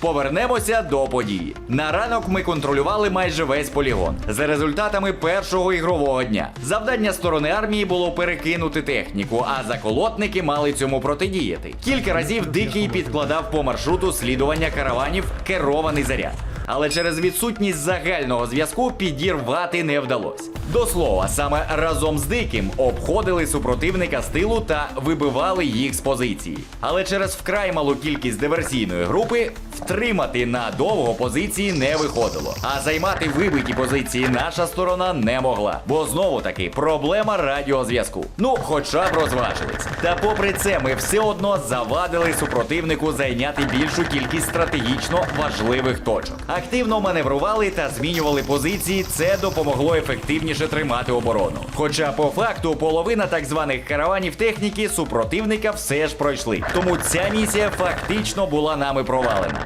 Повернемося до події. На ранок ми контролювали майже весь полігон за результатами першого ігрового дня. Завдання сторони армії було перекинути техніку, а заколотники мали цьому протидіяти. Кілька разів дикий підкладав по маршруту слідування караванів керований заряд. Але через відсутність загального зв'язку підірвати не вдалося. До слова, саме разом з диким обходили супротивника з тилу та вибивали їх з позиції. Але через вкрай малу кількість диверсійної групи втримати надовго позиції не виходило. А займати вибиті позиції наша сторона не могла. Бо знову таки проблема радіозв'язку. Ну, хоча б розважились. Та попри це, ми все одно завадили супротивнику зайняти більшу кількість стратегічно важливих точок. Активно маневрували та змінювали позиції. Це допомогло ефективніше тримати оборону. Хоча по факту половина так званих караванів техніки супротивника все ж пройшли. Тому ця місія фактично була нами провалена.